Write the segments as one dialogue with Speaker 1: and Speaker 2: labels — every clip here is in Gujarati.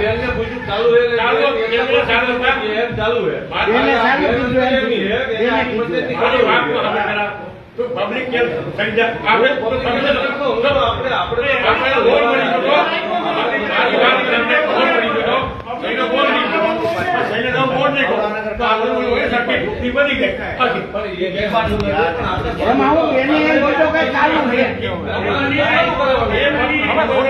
Speaker 1: બેનને પૂછ્યું ચાલુ હે
Speaker 2: ચાલુ,
Speaker 1: બેન
Speaker 2: ચાલુ
Speaker 1: હે
Speaker 3: ચાલુ
Speaker 1: હે
Speaker 2: મારી
Speaker 1: ચાલુ
Speaker 2: વાત તો public કેમ થઈ આપણે
Speaker 1: આપણે આપણે
Speaker 2: આપણે આપણે તો બોલ ગયો. મારી વાત તમને બોલ પડી ગયો. એનો બોલ નહીં ગયો. એને તો બોલ નહીં ગયો. તો આપણે હોય સર્કિટ ઊભી બની ગઈ.
Speaker 3: એમાં હું એને એમ કીધું કે ચાલુ છે?
Speaker 2: એ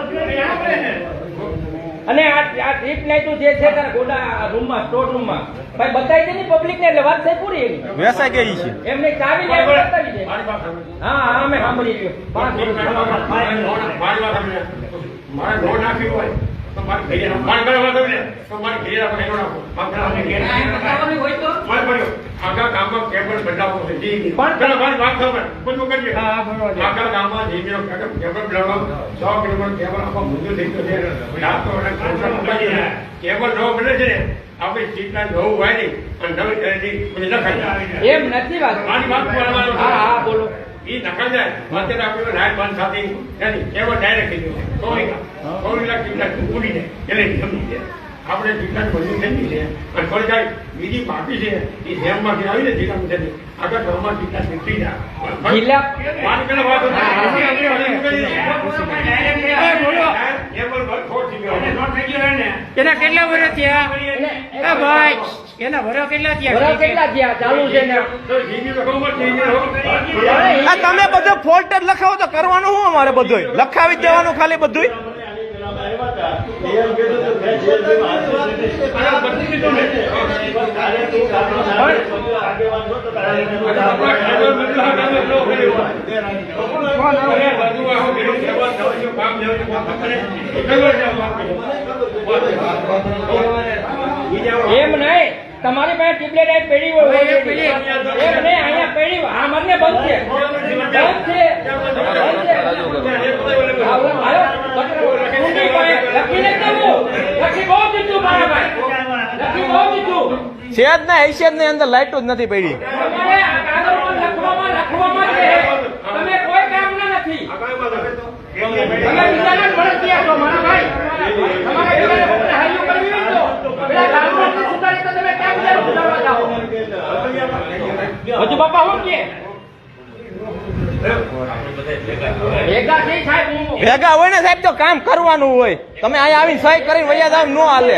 Speaker 4: અને આ આ ટ્રીપ લાઈટો જે છે તારા ગોડા રૂમમાં સ્ટોર રૂમમાં ભાઈ બતાવી દે ને પબ્લિક ને એટલે વાત થઈ પૂરી એની.
Speaker 5: વેસાઈ ગઈ છે.
Speaker 4: એમને ચાવી લે બતાવી દે. હા હા અમે સાંભળી ગયો પાંચ વર્ષ
Speaker 2: મારે નોટ નાખી હોય. આપણે સીટના નવું હોય નહીં અને નવી
Speaker 4: એમ નથી વાત બોલો.
Speaker 2: ઈ નખાઈ જાય. અત્યારે આપણે લાઈટ બંધ થતી નથી. એવો ડાયરેક્ટ થઈ ગયો સોળી સોળી લાખ ટીકલા ઉડી જાય. એટલે જમી જાય આપણે ટીકલા બધું થઈ છે. અને થોડી કાંઈ બીજી બાકી છે એ જેમમાંથી આવીને ટીકલા મુજબની આગળ ઘરમાં ટીકલા તૂટી જાય
Speaker 6: કેટલા વર્ષ થયા? એ ભાઈ. એના વર્ષ કેટલા
Speaker 4: બરાબર
Speaker 6: થયા
Speaker 4: કેટલા થયા? ચાલુ છે ને.
Speaker 2: તો જીબી તો ખબર થઈ ગયો
Speaker 5: આ તમે બધો ફોલ્ટ જ લખાવો તો કરવાનું શું અમારે બધું લખાવી દેવાનું ખાલી બધું
Speaker 2: બદલી દીધું ને
Speaker 4: એમ નહીં તમારી પાસે આઈ પેઢી હોય
Speaker 6: એ.
Speaker 4: નહીં અહીંયા પેઢી. આ મને બંધ છે. બંધ છે. બંધ છે. જ
Speaker 5: છે ને ની અંદર લાઈટો જ નથી પડી.
Speaker 4: તમારે આ કાગળમાં લખવામાં લખવામાં તમે કોઈ કામના નથી તમે બીજાને જ મળતિયા છો મારા ભાઈ તમારે બીજાને કોઈને હાલ્યું કરવી હોય તો પેલા ગામમાંથી સુધારી તો તમે કેમ બીજાને સુધારવા જાઓ હજુ બાપા શું કે ભેગા
Speaker 5: હોય ને સાહેબ તો કામ કરવાનું હોય. તમે અહીંયા આવીને સહી કરીને વૈયા જાવ નો હાલે.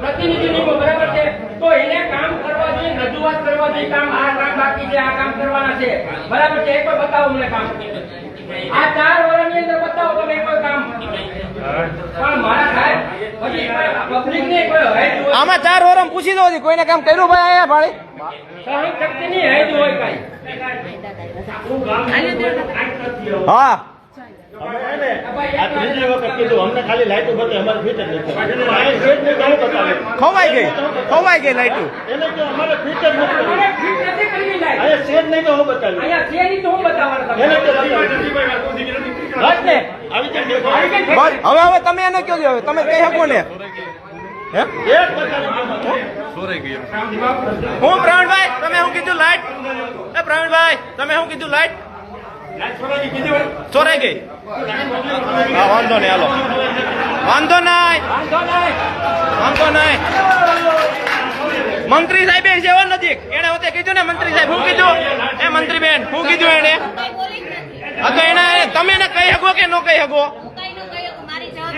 Speaker 4: પ્રતિનિધિ બરાબર છે? તો એને કામ કરવા જોઈએ રજૂઆત કરવા જોઈએ કામ આ કામ બાકી છે આ કામ કરવાના છે. બરાબર છે? એક બતાવો મને કામ. આ ચાર વર્ષની અંદર બતાવો તમે કોઈ કામ.
Speaker 5: આમાં ચાર વરમ પૂછી દો કોઈને કામ કર્યું ભાઈ અહીંયા ભાઈ
Speaker 4: સહન શક્તિની હેડ હોય કાંઈ
Speaker 5: હા. ખોવાઈ ગઈ ખોવાઈ ગઈ લાઈટો. હવે હવે તમે એને કહો છો હવે તમે કહી શકો ને. હે?
Speaker 7: એક બતાવી
Speaker 5: હું પ્રવીણભાઈ તમે શું કીધું લાઈટ? એ પ્રવીણભાઈ તમે શું કીધું લાઈટ? ચોરાઈ ગઈ? હા, વાંધો નહીં, હાલો. વાંધો નહીં.
Speaker 4: વાંધો નહીં.
Speaker 5: મંત્રી સાહેબ જેવો નથી એને હોતે કીધું ને, મંત્રી સાહેબ શું કીધું? એ મંત્રી બેન શું કીધું એને? હા, તો એને તમે એને કહી શકો કે ન કહી શકો?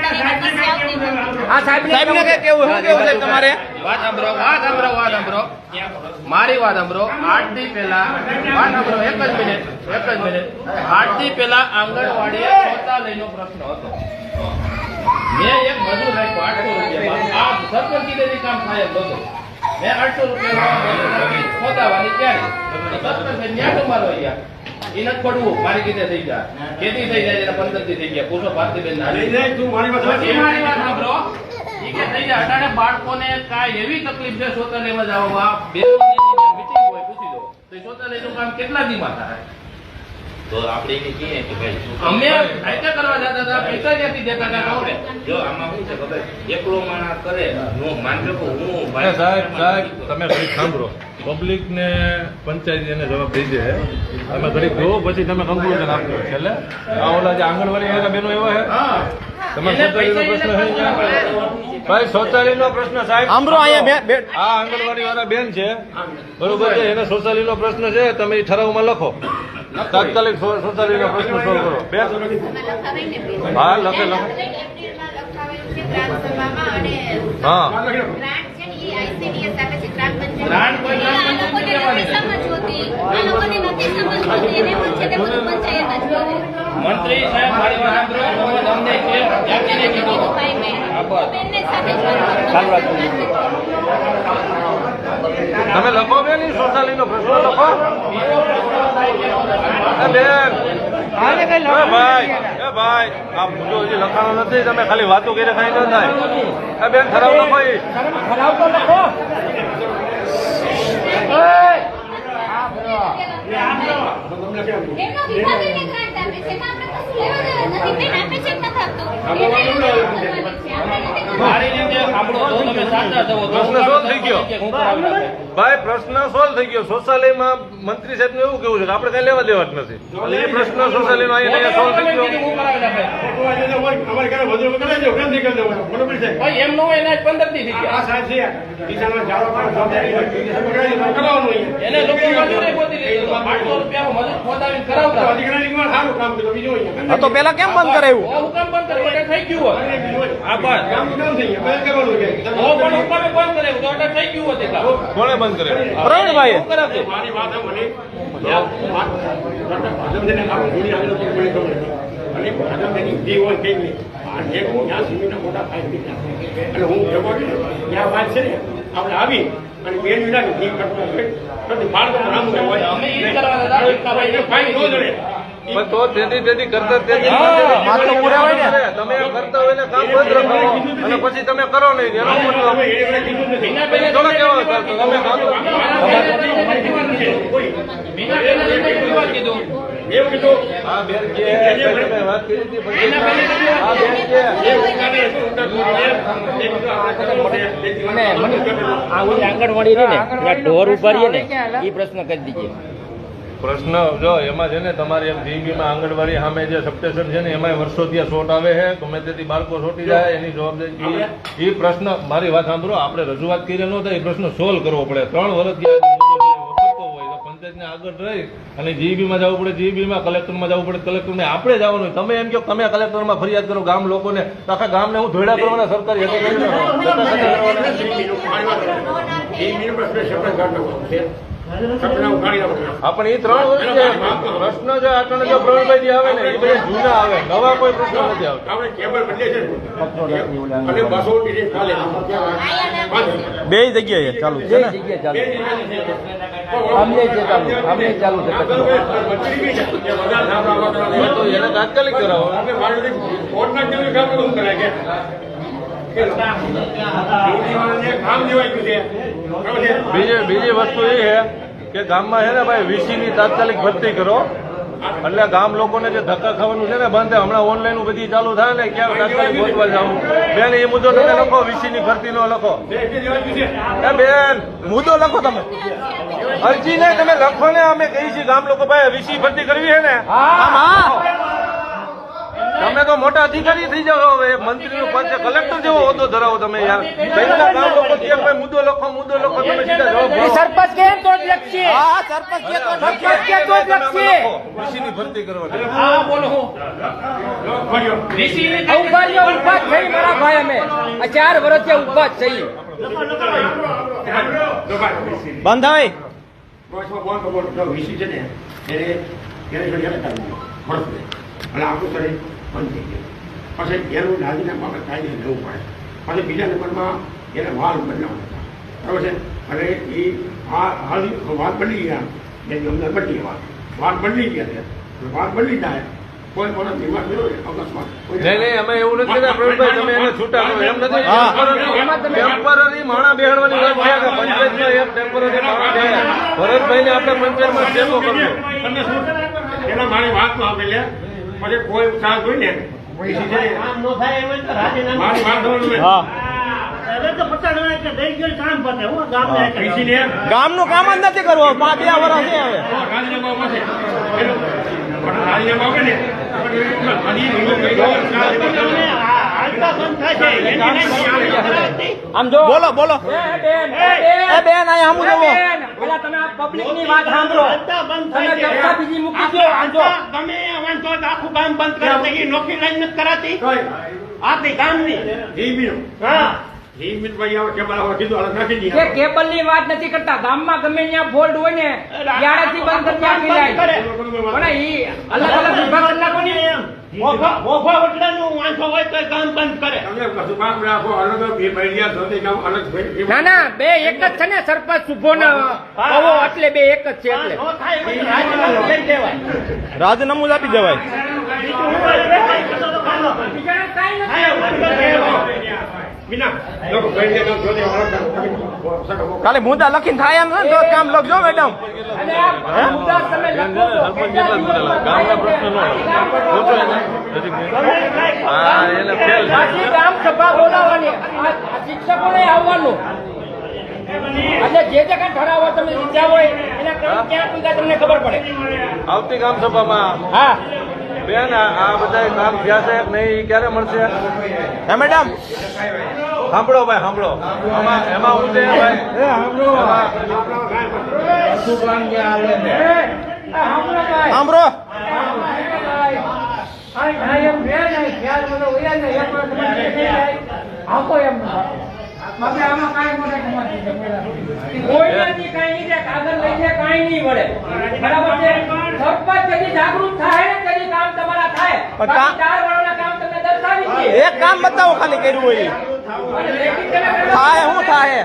Speaker 4: આ સાહેબને
Speaker 5: સાહેબ ને કેવું શું કેવું સાહેબ તમારે?
Speaker 8: વાત સાંભળો વાત સાંભળો વાત સાંભળો. મારી વાત સાંભળો. આઠથી પહેલા વાત સાંભળો એક જ મિનિટ એક જ મિનિટ. આઠ દી પહેલા આંગણવાડીએ શૌચાલયનો પ્રશ્ન હતો. મેં એક મજૂર રાખ્યો આઠસો રૂપિયા આ સરપંચ કીધેથી કામ થાય એમ નહોતું મેં આઠસો રૂપિયા શોધાવાની ત્યારે સરપંચ ન્યા તમારો અહીંયા એ નથી પડવું. મારી રીતે થઈ ગયા કેદી થઈ જાય એટલે પંદરથી થઈ ગયા. પૂછો ભારતીબેન ના
Speaker 2: તું મારી વાત
Speaker 8: મારી વાત સાંભળો. ઈ કે થઈ જાય. અટાણે બાળકોને કાંઈ એવી તકલીફ છે શૌચાલયમાં જવામાં બે મીટિંગ હોય તો તો એ શૌચાલયનું કામ? કેટલા દીમાં થાય?
Speaker 9: તો આપણે એને કહીએ કે ભાઈ
Speaker 8: અમે કરવા જતા હતા દેતા હતા કહો
Speaker 9: જો આમાં શું છે ખબર? એકલો માણસ કરે હું માનજો હું ભાઈ
Speaker 1: સાહેબ સાહેબ તમે સાંભળો. પબ્લિક ને પંચાયત એને જવાબ દઈ દે. તમે ઘણી જુઓ પછી તમે કન્ક્લુઝન આપજો. છેલ્લે? આ ઓલા જે આંગણવાડી બેનો એવા છે તમારે
Speaker 8: એને
Speaker 1: શૌચાલયનો પ્રશ્ન ભાઈ? શૌચાલયનો પ્રશ્ન સાહેબ.
Speaker 5: આંબરો અહીંયા
Speaker 1: આ આંગણવાડી વાળા બેન છે. બરોબર છે એને શૌચાલયનો પ્રશ્ન છે તમે એ ઠરાવમાં લખો. તાત્કાલિક શૌ- શૌચાલયનો પ્રશ્ન શરૂ કરો. બેન હા લખે લખે. હા.
Speaker 8: ગ્રાન્ટ લેવાની મંત્રી સાહેબ મારી વાત સાંભળો. અમને કે યાકીને કીધું
Speaker 1: તમે લખો બેન શૌચાલયનો પ્રશ્ન લખો. બેન ભાઈ. એ ભાઈ. આ મુદ્દો હજી લખાણો નથી તમે ખાલી વાતો કરી કઈ ન થાય. બેન ખરાબ લખો
Speaker 3: ખરાબ તો લખો ઓય! આ બરો.
Speaker 10: એમનો વિભાગ એને ગ્રાન્ટ આપે છે એમાં આપણે કશું લેવા દેવા નથી. બેન આપે છે કે નથી આપતો?
Speaker 8: મારી રીતે સાંભળો તો તમે સાચા છો
Speaker 1: પ્રશ્ન solve થઈ ગયો. ભાઈ પ્રશ્ન સોલ્વ થઈ ગયો. શૌચાલયમાં મંત્રી સાહેબનું એવું કેવું છે કે આપણે કઈ લેવા દેવા જ નથી. એ પ્રશ્ન શૌચાલયનો અહીંયા સોલ્વ થઈ ગયો.
Speaker 8: એમ? ન એના પંદર દી થઈ
Speaker 2: તો
Speaker 8: એને લોકો
Speaker 5: પેલા કેમ બંધ કરાયું
Speaker 8: તો બંધ કરી થઈ ગયું હોત.
Speaker 2: ગયા. બંધ
Speaker 1: કરે.
Speaker 5: પ્રવીણભાઈ.
Speaker 2: મારી વાત મને આપણે આવી અને બેન વિના કરતો હોય.
Speaker 1: પણ તો તેથી કરતા તેથી
Speaker 8: હા,
Speaker 1: માત્ર પુરાવાય ને તમે કરતા હોય ને કામ બંધ રખાવો અને પછી તમે કરો નહીં એનો મતલબ
Speaker 2: તમે
Speaker 1: કેવા હતા? તમે
Speaker 6: આંગણવાડી ને ઢોર ઊભા રહીએ ને એ પ્રશ્ન કરી દીજે
Speaker 1: પ્રશ્ન જો એમાં છે ને તમારે એમ જીબીમાં આંગણવાડી સામે જે સબસ્ટેશન છે ને એમાં વર્ષોથી આ શોટ આવે છે ગમે તેથી બાળકો છોટી જાય એની જવાબદારી એ પ્રશ્ન મારી વાત સાંભળો આપણે રજૂઆત કરી ન થાય એ પ્રશ્ન સોલ્વ કરવો પડે ત્રણ વર્ષ આ જે મુદ્દો છે એ વખતતો હોય તો પંચાયતને આગળ રહી અને જીબીમાં જવું પડે જીબીમાં કલેક્ટરમાં જવું પડે કલેક્ટરને આપણે જવાનું તમે એમ કહો તમે કલેક્ટરમાં ફરિયાદ કરો ગામ લોકોને તો આખા ગામને હું ધોડા કરવાના સરકારી હેતુ
Speaker 2: એ
Speaker 1: હા પણ એ ત્રણ વર્ષ છે. પ્રશ્ન જે આટલા જો પ્રવીણભાઈ જે આવે ને એ બધા જૂના આવે. નવા કોઈ પ્રશ્ન નથી આવતા.
Speaker 5: બે જગ્યાએ ચાલુ છે. ને
Speaker 6: જગ્યાએ ચાલુ
Speaker 2: બે જગ્યાએ
Speaker 6: આમને જે ચાલુ અમને ચાલુ છે.
Speaker 1: એને તાત્કાલિક કરાવો. બીજી બીજી વસ્તુ એ છે કે ગામમાં છે ને ભાઈ વીસી ની તાત્કાલિક ભરતી કરો. એટલે ગામ લોકોને જે ધક્કા ખાવાનું છે ને બંધ હમણાં ઓનલાઈન બધી ચાલુ થાય ને ક્યાં તાત્કાલિક ગોતવા જવું બેન એ મુદ્દો તમે લખો વીસી ની ભરતી નો લખો બેન મુદ્દો લખો તમે. અરજી નહીં તમે લખો ને અમે કહીએ છીએ ગામ લોકો ભાઈ વીસી ભરતી કરવી છે ને. તમે તો મોટા અધિકારી થઈ જાઓ હવે મંત્રી નું પદ છે કલેક્ટર જેવો હોદ્દો ધરાવો તમે યાર બેંકના ગામ લોકો કહે ભાઈ મુદ્દો લખો મુદ્દો લખો તમે સીધા જવાબ આપો.
Speaker 3: સરપંચ કે તો જ લખશે
Speaker 5: હા સરપંચ કે તો
Speaker 3: સરપંચ કે તો જ લખશે
Speaker 1: ની ભરતી કરવાની
Speaker 8: હા બોલો વીસીની
Speaker 3: આ ઊભા રહ્યો ઊભા થઈ મારા ભાઈ અમે આ ચાર વર્ષથી ઊભા થઈ
Speaker 5: બંધાય
Speaker 2: બોલ બોલ તો વીસી છે ને એને એને આપણું શરીર બંધ થઈ ગયું. પછી એનું રાજીનામા આપણે કાયદે લેવું પડે. પછી બીજા નંબરમાં એને વાલ હતા. બરાબર છે? અને એ આ હાલ વાત બદલી ગયા. એ અંદર બદલી વાત વાત બદલી ગયા છે. વાત બદલી જાય કોઈ માણસ બીમાર થયો હોય, અકસ્માત. કોઈ-
Speaker 1: નહીં નહીં અમે એવું નથી કહેતા પ્રવીણભાઈ તમે એને છૂટા કરો એમ નથી
Speaker 5: હા.
Speaker 1: ટેમ્પરરી માણા બેહાડવાની વાત છે કે પંચાયતમાં એક ટેમ્પરરી માણા બેહાડે. ભરતભાઈને આપણે પંચાયતમાં
Speaker 2: તમે મારી વાત લે પછી કોઈ સાથ હોય ને પછી છે
Speaker 7: કામ ન થાય એમ હોય તો રાજીનામું
Speaker 2: મારી વાત સાંભળો
Speaker 5: હા.
Speaker 7: તો પચાસ ટકા દઈ ગયું કામ પતે હું ગામને
Speaker 2: પૈસી ને
Speaker 5: ગામનું કામ જ નથી કરવું પાંચ બે વર્ષ છે હવે. આમ જો. બોલો બોલો.
Speaker 4: એ બેન એ
Speaker 5: એ બેન અહીંયા હમું જોવો
Speaker 4: પેલા તમે પબ્લિકની વાત સાંભળો. તમે ચર્ચા બીજી મૂકી દો આમ જો.
Speaker 7: હાલતા ગમે એ વાંધો હોય તો આખું ગામ બંધ કરે. નોકરી લાઈન નથી કરાતી?
Speaker 2: કોઈ?
Speaker 7: આથી ગામની. હા.
Speaker 4: કેબલની વાત નથી કરતા. ગામમાં ગમે ત્યાં ફોલ્ટ હોય ને ત્યારેથી બંધ કરી નાખી જાય પણ ઈ અલગ અલગ વિભાગ નાખો ને.
Speaker 7: મોભા મોભા વડલાનું હોય તો ગામ બંધ કરે.
Speaker 2: તમે કશું કામ રાખો અલગ બે ભૈયા ધોતી કામ અલગ ભઈ-
Speaker 4: ના ના બે એક જ છે ને સરપંચ શુભો ને એટલે બે એક જ છે એટલે.
Speaker 7: રાજીનામું
Speaker 5: જ આપી દેવાય.
Speaker 7: ખાલી
Speaker 5: મુદ્દા લખીને થાય એમ ને તો કામ લખજો મેડમ
Speaker 4: શિક્ષકોને આવવાનું. અને જે જે કાંઈ ઠરાવો તમે લીધા હોય એના કામ ક્યાં તમને ખબર પડે?
Speaker 1: આવતી સભામાં
Speaker 4: હા.
Speaker 1: બેન આ આ બધા કામ થયા છે નહીં ક્યારે મળશે?
Speaker 5: હે મેડમ?
Speaker 1: સાંભળો ભાઈ સાંભળો. એમાં એમાં હું છે ભાઈ? એમાં
Speaker 5: સાંભળો.
Speaker 4: કોઈનાથી કાંઈ નહીં કાગળ લઈને કાંઈ નહીં મળે. બરાબર છે? સરપંચ જાગૃત થાય.
Speaker 5: એક કામ બતાવો ખાલી કર્યું હોય. થાય શું થાય?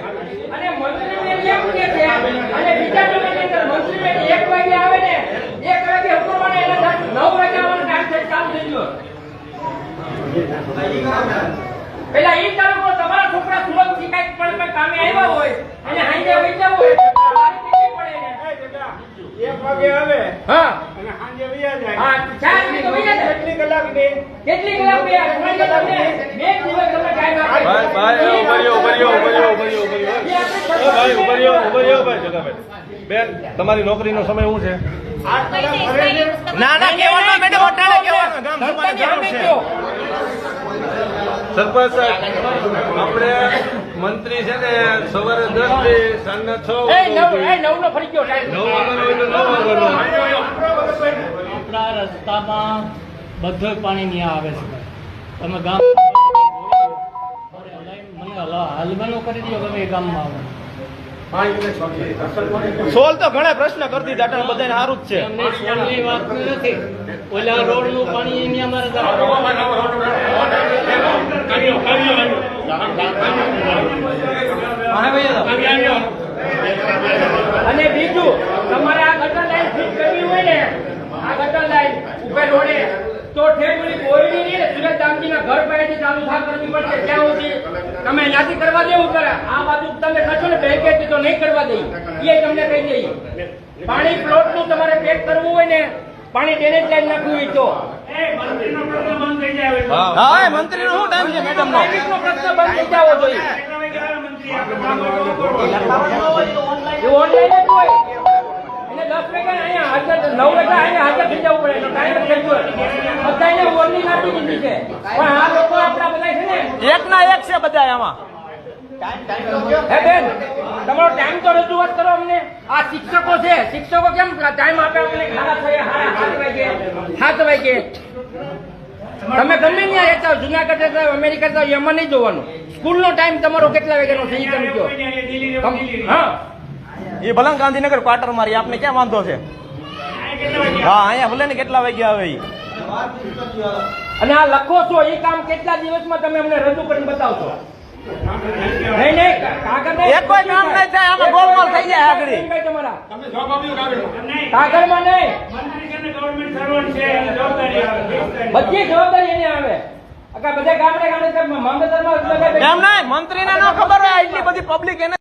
Speaker 4: પેલા ઈ ચાલુ કરો તમારા છોકરા સુરતથી કંઈક પણ કામે આવ્યા હોય અને
Speaker 2: હાઈ જાય
Speaker 1: હોય બેન તમારી નોકરીનો સમય શું છે?
Speaker 5: ના ના કહેવાનું મેડમ
Speaker 4: સામે
Speaker 5: છે.
Speaker 1: સરપંચ સાહેબ આપણે મંત્રી છે ને સવારે દસથી સાંજના છ
Speaker 4: નવ નો ફરી ગયો
Speaker 6: આપણા રસ્તામાં બધું પાણી ત્યાં આવે છે તમે ગામ મને હલવાનો કરી દો તમે એ ગામમાં આવે
Speaker 5: સોલ તો ઘણા પ્રશ્ન કરી દીધા બધાને સારું જ છે
Speaker 6: સોલની વાત નથી ઓલા રોડનું પાણી અહીંયા અમારે ગામમાં
Speaker 4: અને બીજું, તમારે આ ગટર લાઈન ફિટ કરવી હોય ને, આ ગટર લાઈન ઉપર રોડે તો ઠેઠ બોરડી ની, સુરત દામજીના ઘર પાસેથી ચાલુ થા કરવી પડશે. ત્યાં સુધી તમે ત્યાંથી કરવા દેવું કરે આ બાજુ તમે થશો ને બેંકેથી તો નહીં કરવા દઈ એ તમને કહી દઈએ પાણી પ્લોટનું તમારે પેક કરવું હોય ને, પાણી ડેરેજ લાઈન નાખવું હોય તો.
Speaker 1: હા
Speaker 5: મંત્રી નો શું ટાઈમ છે મેડમ નો?
Speaker 4: પ્રશ્ન બંધ થઈ જવો જોઈએ ઓનલાઈન જ હોય નવ વાગે અહીંયા હાજર થઈ જવું છે પણ
Speaker 5: એક ના એક છે બધા આમાં.
Speaker 4: હે બેન તમારો ટાઈમ તો રજૂઆત કરો અમને. આ શિક્ષકો છે શિક્ષકો કેમ ટાઈમ આપે અમને? વાગે. સાત વાગે. તમે ગમે ત્યાં રહેતા જુનાગઢ રહેતા અમેરિકા રહેતા એમાં નહીં જોવાનું. સ્કૂલનો ટાઈમ તમારો કેટલા વાગ્યાનો છે એ તમે કહો. હા.
Speaker 5: એ ભલે ગાંધીનગર ક્વાર્ટર મારી આપને ક્યાં વાંધો છે? હા અહીંયા ભલે ને કેટલા વાગ્યા આવે
Speaker 4: અને આ લખો છો એ કામ કેટલા દિવસમાં તમે અમને રજૂ કરીને બતાવશો? નહીં નહીં કાગળ નહીં.
Speaker 5: એક કોઈ નામ નહીં થાય, આમાં ગોલમાલ થઈ જાય આગળ.
Speaker 4: ભાઈ તમારા
Speaker 2: તમે જવાબ આપ્યો કાગળનો.
Speaker 4: કાગળમાં નહીં બધી જવાબદારી એને આવે બધા
Speaker 5: નહીં ન ખબર હોય એટલી બધી પબ્લિક એને